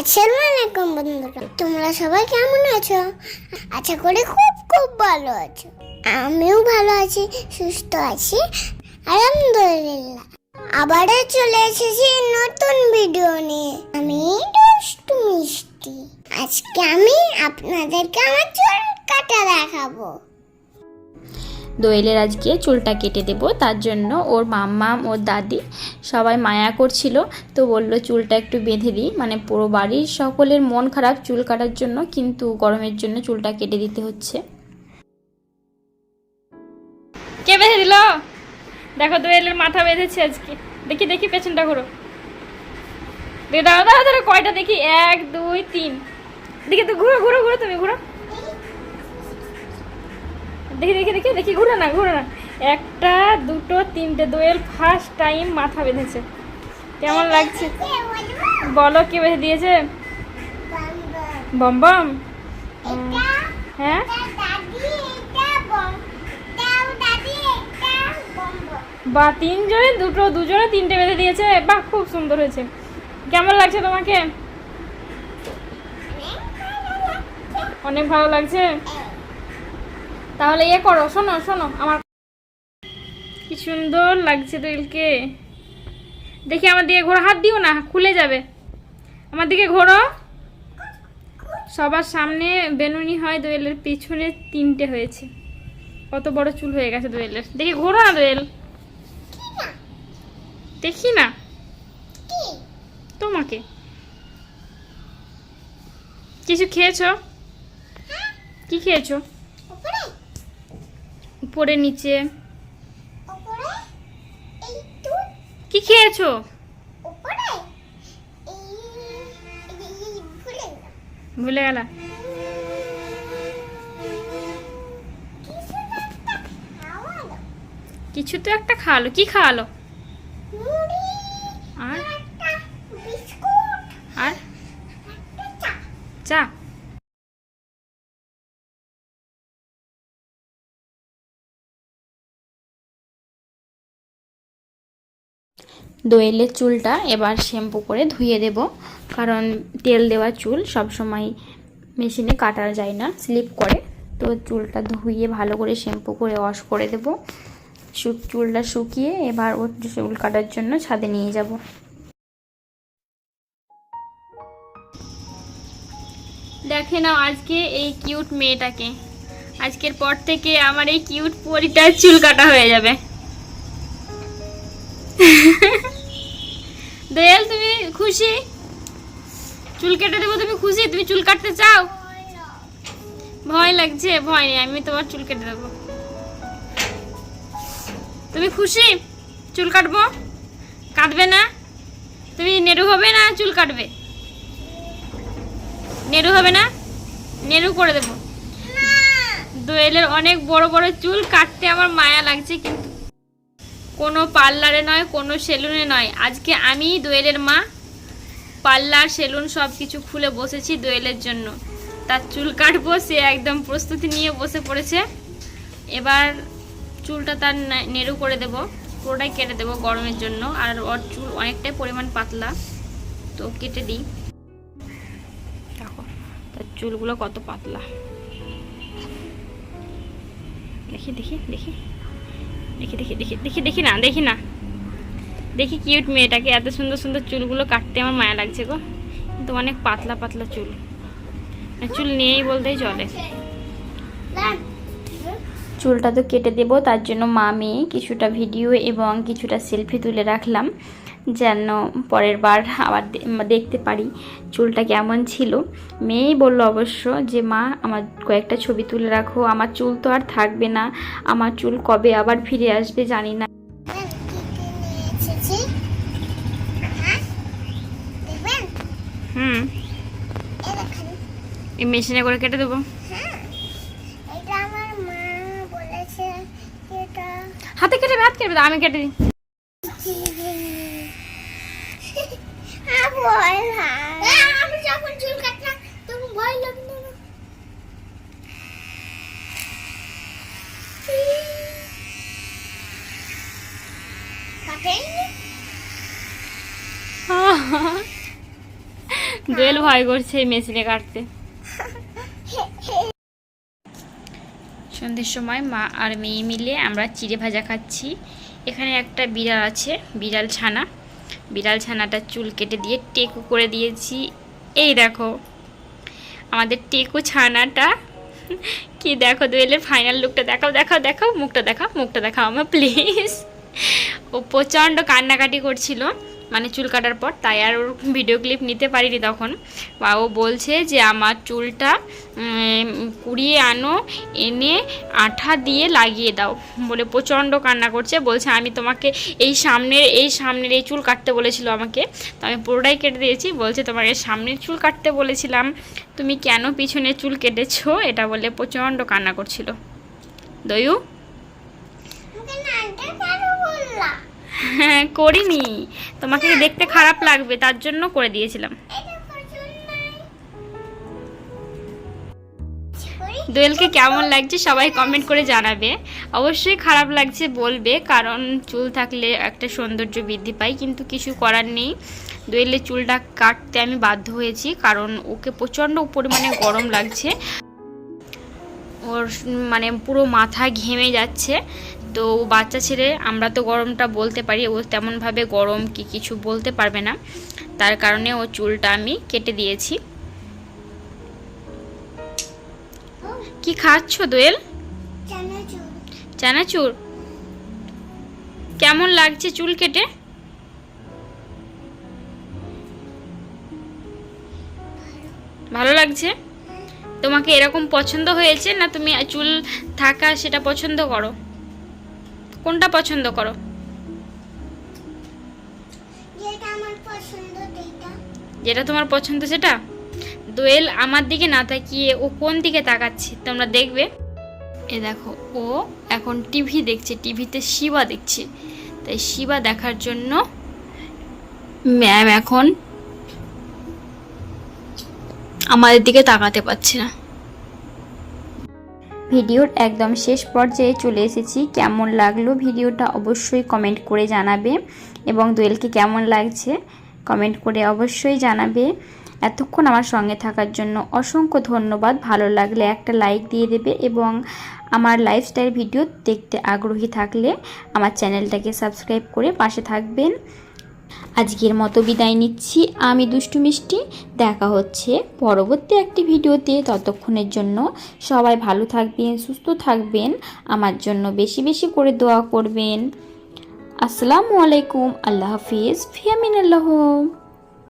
আসসালামু আলাইকুম বন্ধুরা, তোমরা সবাই কেমন আছো? আশা করি খুব খুব ভালো আছো। আমিও ভালো আছি, সুস্থ আছি, আলহামদুলিল্লাহ। আবারও চলে এসেছি নতুন ভিডিও নিয়ে। আমি দুষ্টু মিষ্টি আজকে আমি আপনাদেরকে আমার চুল কাটা দেখাবো। দোয়েলের আজকে চুলটা কেটে দেব, তার জন্য ওর মাম্মা, ওর দাদি সবাই মায়া করছিল, তো বলল চুলটা একটু বেঁধে দিই। মানে পুরো বাড়ির সকলের মন খারাপ, চুল কাটার জন্য কিন্তু গরমের জন্য চুলটা কেটে দিতে হচ্ছে। কে বেঁধে দিল? দেখো দোয়েলের মাথা বেঁধেছে আজকে। দেখি দেখি পেছনটা ঘুরো। দাঁড়া দাঁড়া কয়টা দেখি? এক, দুই, তিন। দেখি তো, ঘুরো ঘুরো ঘুরো তুমি, ঘুরো। দেখি দেখি দেখি দেখি ঘুরে না ঘুরে না একটা দুটো তিনটে দোয়েল ফার্স্ট টাইম মাথা বেঁধেছে। কেমন লাগছে? বলো কে বেঁধে দিয়েছে? বম বম হ্যাঁ বা তিনজনে দুটো দুজনে তিনটে বেঁধে দিয়েছে। বাহ খুব সুন্দর হয়েছে। কেমন লাগছে তোমাকে? অনেক ভালো লাগছে। তাহলে ইয়ে করো, শোনো শোনো, আমার কি সুন্দর লাগছে দোয়েলকে দেখি আমার দিকে ঘোরো হাত দিও না, খুলে যাবে। আমার দিকে ঘোরো। সবার সামনে বেনুনি হয় দোয়েলের, পিছনে তিনটে হয়েছে। কত বড় চুল হয়ে গেছে দোয়েলের। দেখি, ঘোরো না দোয়েল। দেখি না। তোমাকে। কিছু খেয়েছো? কি খেয়েছো? উপরে নিচে। কি খেয়েছো? ভুলে গেলা। কিছু তো একটা খাওয়ালো। কি খাওয়ালো? আর? আর চা। দোয়েলের চুলটা এবার শ্যাম্পু করে ধুয়ে দেব। কারণ তেল দেওয়া চুল সব সময় মেশিনে কাটা যায় না, স্লিপ করে। তো চুলটা ধুয়ে ভালো করে শ্যাম্পু করে ওয়াশ করে দেব। চুলটা শুকিয়ে এবার ওর চুল কাটার জন্য ছাদে নিয়ে যাব। দেখে নাও আজকে এই কিউট মেয়েটাকে। আজকের পর থেকে আমার এই কিউট পরিটার চুল কাটা হয়ে যাবে। দয়াল তুমি খুশি? চুল কেটে দেবো তুমি খুশি? তুমি চুল কাটতে চাও? ভয় লাগছে ভয় নেই আমি তোমার চুল কেটে দেবো। তুমি খুশি? চুল কাটবো? কাটবে না? তুমি নেড়ু হবে না চুল কাটবে? নেড়ু হবে না? নেড়ু করে দেবো। দোয়েলের অনেক বড় বড় চুল কাটতে আমার মায়া লাগছে কিন্তু কোনো পার্লারে নয়, কোনো সেলুনে নয়। আজকে আমি দোয়েলের মা। পার্লার, সেলুন সব কিছু খুলে বসেছি দোয়েলের জন্য। তার চুল কাটবো, সে একদম প্রস্তুতি নিয়ে বসে পড়েছে। এবার চুলটা তার নেড়ু করে দেব। পুরোটাই কেটে দেবো গরমের জন্য। আর ওর চুল অনেকটাই পরিমাণ পাতলা, তো কেটে দিই। দেখো, তার চুলগুলো কত পাতলা। দেখি দেখি দেখি। দেখি দেখি দেখি দেখি দেখি না দেখি না। দেখি কিউট মেয়েটাকে, এত সুন্দর সুন্দর চুলগুলো কাটতে আমার মায়া লাগছে গো। কিন্তু অনেক পাতলা পাতলা চুল। মানে চুল নিয়েই বলতেই চলে। চুলটা তো কেটে দেবো, তার জন্য মা মেয়ে কিছুটা ভিডিও এবং কিছুটা সেলফি তুলে রাখলাম। যেন পরের বার আবার দেখতে পারি চুলটা কেমন ছিল। মেয়েই বলল অবশ্য যে মা আমার কয়েকটা ছবি তুলে রাখো। আমার চুল তো আর থাকবে না। আমার চুল কবে আবার ফিরে আসবে জানি না। হুম। এই মেশিনে করে কেটে দেবো। এটা হাতে কেটে হাত কেটে আমি কেটে দিই আর ভয় লাগে। আমি যখন চুল কাটলাম তখন ভয় লাগল না কাটেনি দোয়েল ভয় করছে এই মেশিনে কাটতে। সন্ধ্যের সময় মা আর মেয়ে মিলে আমরা চিড়ে ভাজা খাচ্ছি। এখানে একটা বিড়াল আছে, বিড়াল ছানা। বিড়াল ছানাটা চুল কেটে দিয়ে টেকু করে দিয়েছি। এই দেখো, আমাদের টেকু ছানাটা। কি দেখো দোয়েলের ফাইনাল লুকটা দেখাও দেখাও দেখাও, মুখটা দেখাও মুখটা দেখাও আমার প্লিজ ও প্রচণ্ড কান্নাকাটি করছিল। মানে চুল কাটার পর, তাই আর ওর ভিডিও ক্লিপ নিতে পারিনি তখন। বা ও বলছে যে, আমার চুলটা কুড়িয়ে আনো, এনে আঠা দিয়ে লাগিয়ে দাও। বলে প্রচণ্ড কান্না করছে। বলছে, আমি তোমাকে এই সামনের এই সামনের, এই চুল কাটতে বলেছিল আমাকে। তো আমি পুরোটাই কেটে দিয়েছি। বলছে, তোমাকে সামনের চুল কাটতে বলেছিলাম। তুমি কেন পিছনে চুল কেটেছো? এটা বলে প্রচণ্ড কান্না করছিল। দয়ু? হ্যাঁ করিনি। তোমাকে দেখতে খারাপ লাগবে? তার জন্য করে দিয়েছিলাম। দোয়েলকে কেমন লাগছে সবাই কমেন্ট করে জানাবে। অবশ্যই খারাপ লাগছে বলবে, কারণ চুল থাকলে একটা সৌন্দর্য বৃদ্ধি পায়, কিন্তু কিছু করার নেই। দোয়েলের চুলটা কাটতে আমি বাধ্য হয়েছি, কারণ ওকে প্রচণ্ড পরিমাণে গরম লাগছে। ওর মানে পুরো মাথা ঘেমে যাচ্ছে। তো বাচ্চা ছেলে, আমরা তো গরমটা বলতে পারি, ও তেমনভাবে গরম কি কিছু বলতে পারবে না। তার কারণে ও চুলটা আমি কেটে দিয়েছি। কি খাচ্ছ দোয়েল? চানাচুর। কেমন লাগছে চুল কেটে? ভালো লাগছে? তোমাকে এরকম পছন্দ হয়েছে না তুমি চুল থাকা সেটা পছন্দ করো? কোনটা পছন্দ করো? যেটা তোমার পছন্দ সেটা? দোয়েল আমার দিকে না তাকিয়ে ও কোন দিকে তাকাচ্ছে তোমরা দেখবে। এ দেখো ও এখন টিভি দেখছে টিভিতে শিবা দেখছে। তাই শিবা দেখার জন্য ম্যাম এখন আমাদের দিকে তাকাতে পারছে না। ভিডিওর একদম শেষ পর্যায়ে চলে এসেছি। কেমন লাগল ভিডিওটা অবশ্যই কমেন্ট করে জানাবে এবং দোয়েলকে কেমন লাগছে কমেন্ট করে অবশ্যই জানাবে। এতক্ষণ আমার সঙ্গে থাকার জন্য অসংখ্য ধন্যবাদ। ভালো লাগলে একটা লাইক দিয়ে দেবে এবং আমার লাইফস্টাইল ভিডিও দেখতে আগ্রহী থাকলে আমার চ্যানেলটাকে সাবস্ক্রাইব করে পাশে থাকবেন। আজকের মতো বিদায় নিচ্ছি। আমি দুষ্টু মিষ্টি। দেখা হচ্ছে পরবর্তী একটি ভিডিওতে। ততক্ষণের জন্য সবাই ভালো থাকবেন, সুস্থ থাকবেন, আমার জন্য বেশি বেশি করে দোয়া করবেন। আসসালামু আলাইকুম। আল্লাহ হাফিজ। ফিয়ামিন আল্লাহ।